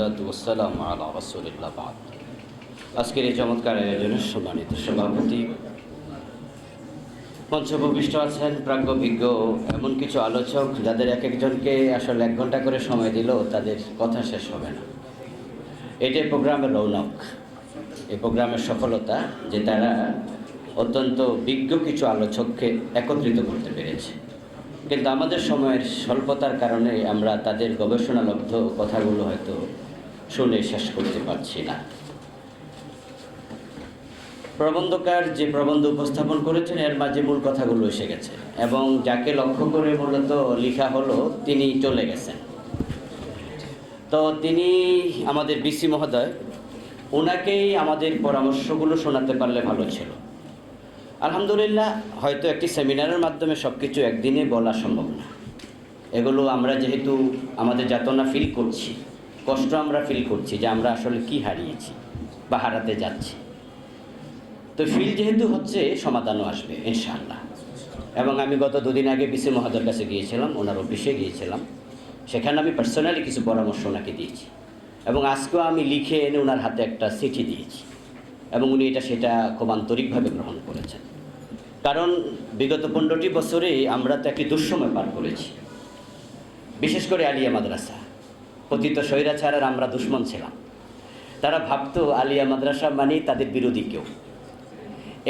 ওসালাম আলা আজকের এই চমৎকার সম্মানিত। সভাপতি আছেন এমন কিছু আলোচক যাদের এক একজনকে আসলে এক ঘণ্টা করে সময় দিল তাদের কথা শেষ হবে না। এটাই প্রোগ্রামের রৌনক। এই প্রোগ্রামের সফলতা যে তারা অত্যন্ত বিজ্ঞ কিছু আলোচককে একত্রিত করতে পেরেছে। কিন্তু আমাদের সময়ের স্বল্পতার কারণে আমরা তাদের গবেষণালব্ধ কথাগুলো হয়তো শুনে শেষ করতে পারছি না। প্রবন্ধকার যে প্রবন্ধ উপস্থাপন করেছেন, এর মাঝে মূল কথাগুলো এসে গেছে এবং যাকে লক্ষ্য করে মূলত লেখা হলো, তিনি চলে গেছেন। তো তিনি আমাদের বিসি মহোদয় ওনাকেই আমাদের পরামর্শগুলো শোনাতে পারলে ভালো ছিল। আলহামদুলিল্লাহ, হয়তো একটি সেমিনারের মাধ্যমে সব কিছু একদিনে বলা সম্ভব না। এগুলো আমরা যেহেতু আমাদের যাতনা ফিল করছি। কষ্ট আমরা ফিল করছি যে আমরা আসলে কি হারিয়েছি বা হারাতে যাচ্ছি। তো ফিল যেহেতু হচ্ছে, সমাধানও আসবে, ইনশাআল্লাহ। এবং আমি গত দুদিন আগে বিসি মহাদের কাছে গিয়েছিলাম, ওনার অফিসে গিয়েছিলাম। সেখানে আমি পার্সোনালি কিছু পরামর্শ ওনাকে দিয়েছি। এবং আজকেও আমি লিখে এনে ওনার হাতে একটা চিঠি দিয়েছি। এবং উনি এটা সেটা খুব আন্তরিকভাবে গ্রহণ করেছেন। কারণ বিগত পনেরোটি বছরে আমরা তো একটি দুঃসময় পার করেছি। বিশেষ করে আলিয়া মাদ্রাসা। পতিত স্বৈরাচারের আমরা দুশ্মন ছিলাম। তারা ভাবতো আলিয়া মাদ্রাসা মানেই তাদের বিরোধী কেউ।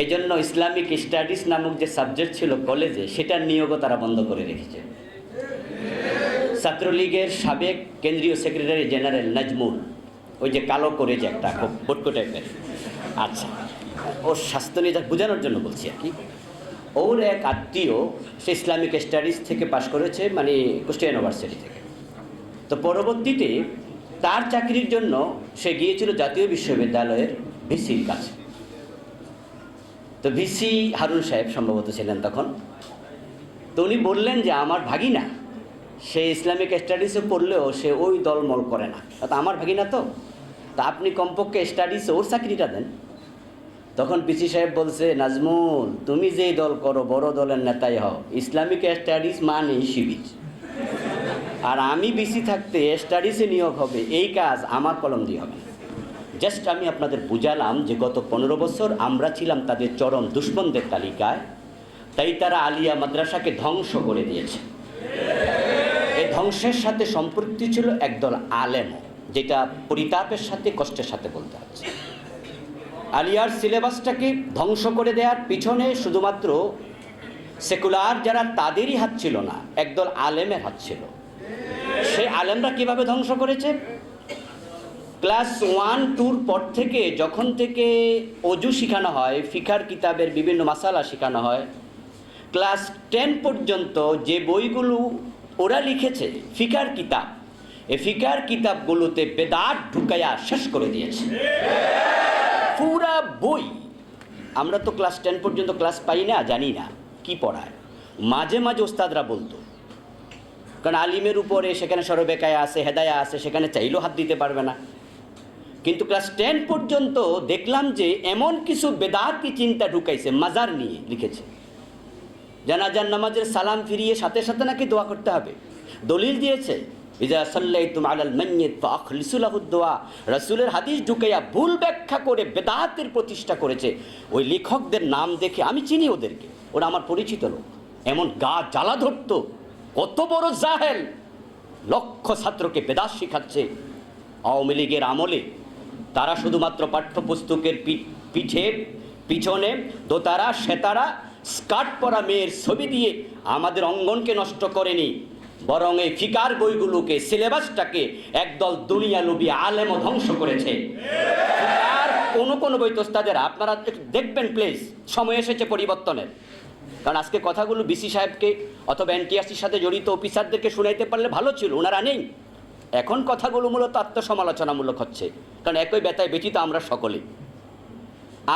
এই জন্য ইসলামিক স্টাডিজ নামক যে সাবজেক্ট ছিল কলেজে, সেটার নিয়োগও তারা বন্ধ করে রেখেছে। ছাত্রলীগের সাবেক কেন্দ্রীয় সেক্রেটারি জেনারেল নাজমুল, ওই যে কালো করে যে একটা খুব বটকো টাইপের। আচ্ছা ওর স্বাস্থ্য নিয়ে বোঝানোর জন্য বলছি আর কি। ওর এক আত্মীয় সে ইসলামিক স্টাডিজ থেকে পাশ করেছে মানে কুষ্টিয়া ইউনিভার্সিটি থেকে। তো পরবর্তীতে তার চাকরির জন্য সে গিয়েছিল জাতীয় বিশ্ববিদ্যালয়ের ভিসির কাছে। তো ভিসি হারুন সাহেব সম্ভবত ছিলেন তখন। তো উনি বললেন যে, আমার ভাগিনা, সে ইসলামিক স্টাডিজে পড়লেও সে ওই দলমল করে না। তা আমার ভাগিনা তো। তা আপনি কমপক্ষে স্টাডিজে ওর চাকরিটা দেন। তখন পিসি সাহেব বলছে, নাজমুল, তুমি যেই দল করো, বড় দলের নেতাই হও। ইসলামিক স্টাডিজ মানে শিবির। আর আমি বিসি থাকতে স্টাডিজে নিয়োগ হবে, এই কাজ আমার কলম দিয়ে হবে। জাস্ট আমি আপনাদের বুঝালাম যে গত পনেরো বছর আমরা ছিলাম তাদের চরম দুশ্মনদের তালিকায়, তাই তারা আলিয়া মাদ্রাসাকে ধ্বংস করে দিয়েছে। এই ধ্বংসের সাথে সম্পৃক্ত ছিল একদল আলেমও যেটা পরিতাপের সাথে, কষ্টের সাথে বলতে হচ্ছে। আলিয়ার সিলেবাসটাকে ধ্বংস করে দেওয়ার পিছনে শুধুমাত্র সেকুলার যারা তাদেরই হাত ছিল না, একদল আলেমের হাত ছিল। সেই আলেমরা কীভাবে ধ্বংস করেছে? ক্লাস ওয়ান টুর পর থেকে যখন থেকে অজু শেখানো হয়, ফিকার কিতাবের বিভিন্ন মাসালা শেখানো হয়, ক্লাস টেন পর্যন্ত যে বইগুলো ওরা লিখেছে, ফিকার কিতাব, এ ফিকার কিতাবগুলোতে বেদাত ঢুকাইয়া শেষ করে দিয়েছে। পুরা বই, আমরা তো ক্লাস টেন পর্যন্ত ক্লাস পাই না, জানি না, কি পড়ায়? মাঝে মাঝে ওস্তাদরা বলতো কারণ আলিমের উপরে সেখানে সরবেকায়া আছে হেদায়া আছে, সেখানে চাইলেও হাত দিতে পারবে না। কিন্তু ক্লাস টেন পর্যন্ত দেখলাম যে এমন কিছু বেদাতি চিন্তা ঢুকাইছে, মাজার নিয়ে লিখেছে। জানাজার নামাজের সালাম ফিরিয়ে সাথে সাথে নাকি দোয়া করতে হবে। দলিল দিয়েছে, ইজা সাল্লাই তুম আলাল মান্যিত দোয়া। রসুলের হাদিস ঢুকাইয়া ভুল ব্যাখ্যা করে বেদাতের প্রতিষ্ঠা করেছে। ওই লেখকদের নাম দেখে আমি চিনি ওদেরকে, ওরা আমার পরিচিত লোক। এমন গা জ্বালা ধরতো। কত বড় জাহেল। লক্ষ ছাত্রকে বেদাত শিখাচ্ছে। আওয়ামী লীগের আমলে তারা শুধুমাত্র পাঠ্যপুস্তকের পিঠে, পিছনে দোতারা, সেতারা, স্কার্ট পরা মেয়ের ছবি দিয়ে আমাদের অঙ্গনকে নষ্ট করেনি। বরং এই ফিকার বইগুলোকে, সিলেবাসটাকে একদল দুনিয়া লুবি আলেমও ধ্বংস করেছে। আর কোনো কোনো বই তোস্তাদের আপনারা দেখবেন প্লিজ সময় এসেছে পরিবর্তনের। কারণ আজকে কথাগুলো বিসি সাহেবকে অথবা এনটিআরসির সাথে জড়িত অফিসারদেরকে শুনাইতে পারলে ভালো ছিল, ওনারা নেই। এখন কথাগুলো মূলত আত্মসমালোচনামূলক হচ্ছে, কারণ একই ব্যথায় ব্যতীত আমরা সকলে।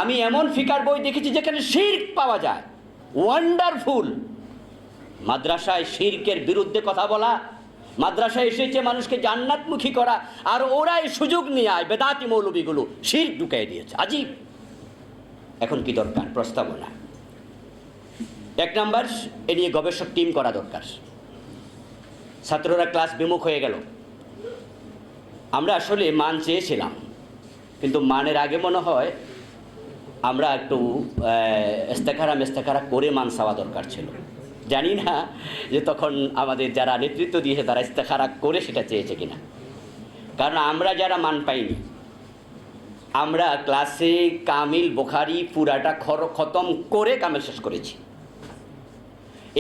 আমি এমন ফিকার বই দেখেছি যেখানে শির্ক পাওয়া যায়। ওয়ান্ডারফুল মাদ্রাসায় শির্কের বিরুদ্ধে কথা বলা, মাদ্রাসায় এসেছে মানুষকে জান্নাতমুখী করা, আর ওরাই সুযোগ নিয়ে আয়, বেদাতি মৌলবীগুলো শির ঢুকাই দিয়েছে। আজীব! এখন কি দরকার? প্রস্তাবনা এক নাম্বার, এ নিয়ে গবেষক টিম করা দরকার। ছাত্ররা ক্লাস বিমুখ হয়ে গেল। আমরা আসলে মান চেয়েছিলাম, কিন্তু মানের আগে মনে হয় আমরা একটু ইস্তেখারা মেস্তেখারা করে মান চাওয়া দরকার ছিল। জানি না যে তখন আমাদের যারা নেতৃত্ব দিয়েছে তারা ইস্তেখারা করে সেটা চেয়েছে কিনা। কারণ আমরা যারা মান পাইনি, আমরা ক্লাসে কামিল বোখারি পুরাটা খর, খতম করে কামিল শেষ করেছি।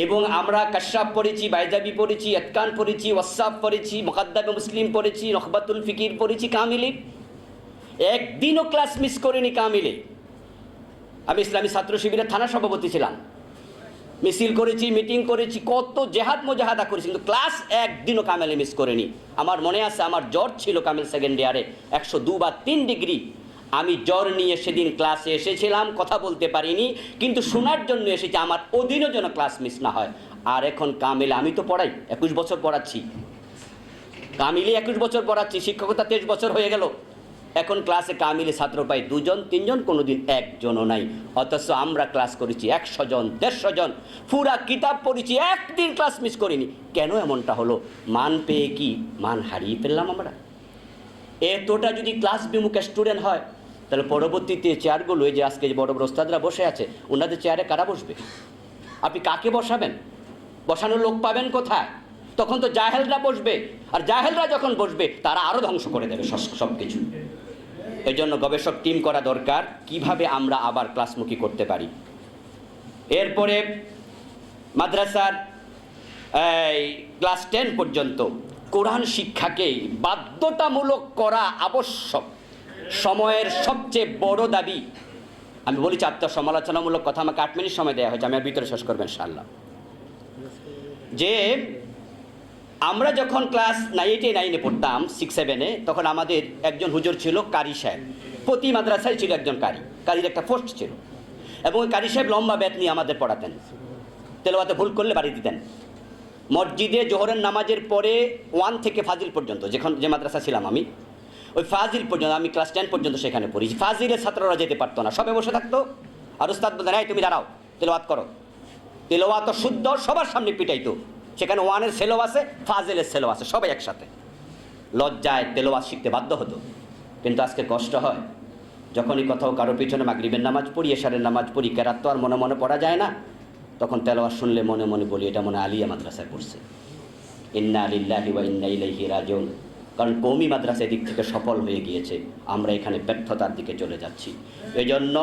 এবং আমরা কাশ্যাপ পড়েছি, বাইজাবি পড়েছি এতকান পড়েছি ওয়াসাব পড়েছি মোকাদ্দাবে মুসলিম পড়েছি, রহবাতুল ফিকির পড়েছি কামিলে। একদিনও ক্লাস মিস করিনি কামিলে। আমি ইসলামী ছাত্র শিবিরের থানা সভাপতি ছিলাম। মিছিল করেছি, মিটিং করেছি, কত জেহাদ মোজাহাদা করেছি, কিন্তু ক্লাস একদিনও কামেলে মিস করেনি। আমার মনে আছে, আমার জ্বর ছিল কামেল সেকেন্ড ইয়ারে, একশো দু বা তিন ডিগ্রি আমি জ্বর নিয়ে সেদিন ক্লাসে এসেছিলাম, কথা বলতে পারিনি, কিন্তু শোনার জন্য এসেছি আমার ওদিনও যেন ক্লাস মিস না হয়। আর এখন কামেলে, আমি তো পড়াই, একুশ বছর পড়াচ্ছি। কামিলে একুশ বছর পড়াচ্ছি, শিক্ষকতা তেইশ বছর হয়ে গেল। এখন ক্লাসে কামিলে ছাত্র পাই দুজন, তিনজন কোনো দিন একজনও নাই। অথচ আমরা ক্লাস করেছি একশো জন, দেড়শো জন। পুরা কিতাব পড়েছি, একদিন ক্লাস মিস করিনি। কেন এমনটা হলো? মান পেয়ে কি? মান হারিয়ে ফেললাম আমরা। এতটা যদি ক্লাস বিমুখে স্টুডেন্ট হয় তাহলে পরবর্তীতে চেয়ারগুলো যে আজকে যে বড় বড় ওস্তাদরা বসে আছে ওনাদের চেয়ারে কারা বসবে? আপনি কাকে বসাবেন? বসানোর লোক পাবেন কোথায়? তখন তো জাহেলরা বসবে। আর জাহেলরা যখন বসবে, তারা আরও ধ্বংস করে দেবে সব কিছু এই জন্য গবেষক টিম করা দরকার, কীভাবে আমরা আবার ক্লাসমুখী করতে পারি। এরপরে মাদ্রাসার, এই ক্লাস টেন পর্যন্ত কোরআন শিক্ষাকে বাধ্যতামূলক করা আবশ্যক। সময়ের সবচেয়ে বড় দাবি। আমি বলি বলেছি, আত্মসমালোচনামূলক কথা আমাকে আট মিনিট সময় দেওয়া হয়েছে, আমি আর ভিতরে শেষ করবেন সাল্লাহ যে আমরা যখন ক্লাস নাইন এইটে নাইনে পড়তাম সিক্স সেভেনে তখন আমাদের একজন হুজুর ছিল কারি সাহেব। প্রতি মাদ্রাসায় ছিল একজন কারি। কারির একটা পোস্ট ছিল। এবং ওই কারি সাহেব লম্বা ব্যাট নিয়ে আমাদের পড়াতেন। তেলোয়াতে ভুল করলে বাড়ি দিতেন। মসজিদে জোহরের নামাজের পরে ওয়ান থেকে ফাজিল পর্যন্ত, যেখান যে মাদ্রাসা ছিলাম আমি ওই ফাজিল পর্যন্ত, আমি ক্লাস টেন পর্যন্ত সেখানে পড়ি ফাজিলের ছাত্ররা যেতে পারতো না, সবে বসে থাকতো। আর উস্তাদ বলতেন এই তুমি দাঁড়াও তেলোয়াত করো। তেলোয়াত শুদ্ধ, সবার সামনে পিটাইতো। সেখানে ওয়ানের সেলো আছে, ফাজেলের সেলো আছে, সবাই একসাথে। লজ্জায় তেলোয়াত শিখতে বাধ্য হতো। কিন্তু আজকে কষ্ট হয়। যখনই কোথাও কারও পিছনে মাগরিবের নামাজ পড়ি, এশারের নামাজ পড়ি, কেরাত তো আর মনে মনে পড়া যায় না, তখন তেলোয়াত শুনলে মনে মনে বলি, এটা মনে আলিয়া মাদ্রাসায় পড়ছে। ইন্না আলিল্লাহি ওয়া ইন্না ইলাইহি রাজিউন। কারণ কৌমি মাদ্রাসা এদিক থেকে সফল হয়ে গিয়েছে। আমরা এখানে ব্যর্থতার দিকে চলে যাচ্ছি। এই জন্য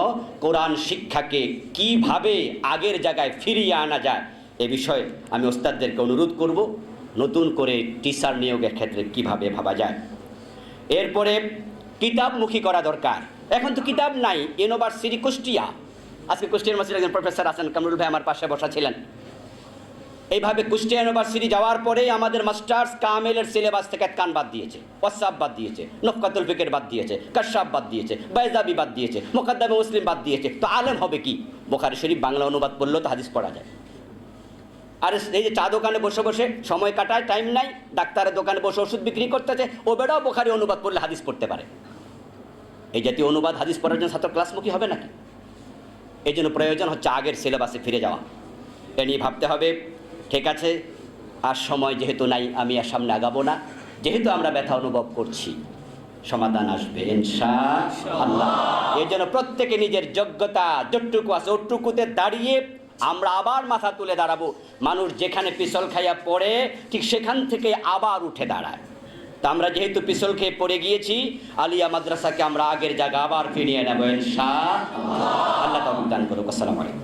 কোরআন শিক্ষাকে কীভাবে আগের জায়গায় ফিরিয়ে আনা যায়, এ বিষয়ে আমি ওস্তাদদেরকে অনুরোধ করব, নতুন করে টিচার নিয়োগের ক্ষেত্রে কীভাবে ভাবা যায়। এরপরে কিতাবমুখী করা দরকার। এখন তো কিতাব নাই, ইউনিভার্সিটি কুষ্টিয়া। আজকে কুষ্টিয়া মাসির একজন প্রফেসর আছেন, কামরুল ভাই আমার পাশে বসা ছিলেন। এইভাবে কুষ্টিয়া ইউনিভার্সিটি যাওয়ার পরেই আমাদের মাস্টার্স কামেলের সিলেবাস থেকে কান বাদ দিয়েছে ওয়াসাব বাদ দিয়েছে, নফকাতুল ফিকের বাদ দিয়েছে কাশাব বাদ দিয়েছে, বাইজাবি বাদ দিয়েছে, মোকাদ্দামে মুসলিম বাদ দিয়েছে। তো আলেম হবে কি? বোখারি শরীফ বাংলা অনুবাদ করলেও তো হাদিস পড়া যায়। আর এই যে চা দোকানে বসে বসে সময় কাটায় টাইম নাই, ডাক্তারের দোকানে বসে ওষুধ বিক্রি করতেছে ও বেড়াও বোখারি অনুবাদ পড়লে হাদিস পড়তে পারে। এই জাতীয় অনুবাদ হাদিস পড়ার জন্য ছাত্র ক্লাসমুখী হবে নাকি? এই জন্য প্রয়োজন হচ্ছে আগের সিলেবাসে ফিরে যাওয়া। এ নিয়ে ভাবতে হবে ঠিক আছে? আর সময় যেহেতু নাই, আমি আর সামনে আগাবো না। যেহেতু আমরা ব্যথা অনুভব করছি, সমাধান আসবে আল্লাহ। এর জন্য প্রত্যেকে নিজের যোগ্যতা, যতটুকু আছে ওটুকুতে দাঁড়িয়ে আমরা আবার মাথা তুলে দাঁড়াবো। মানুষ যেখানে পিছল খাইয়া পড়ে, ঠিক সেখান থেকে আবার উঠে দাঁড়ায়। তা আমরা যেহেতু পিছল খেয়ে পড়ে গিয়েছি, আলিয়া মাদ্রাসাকে আমরা আগের জায়গা আবার ফিরিয়ে নেব ইনশাআল্লাহ আল্লাহ। তাবুদান করুক। আসসালামাইকুম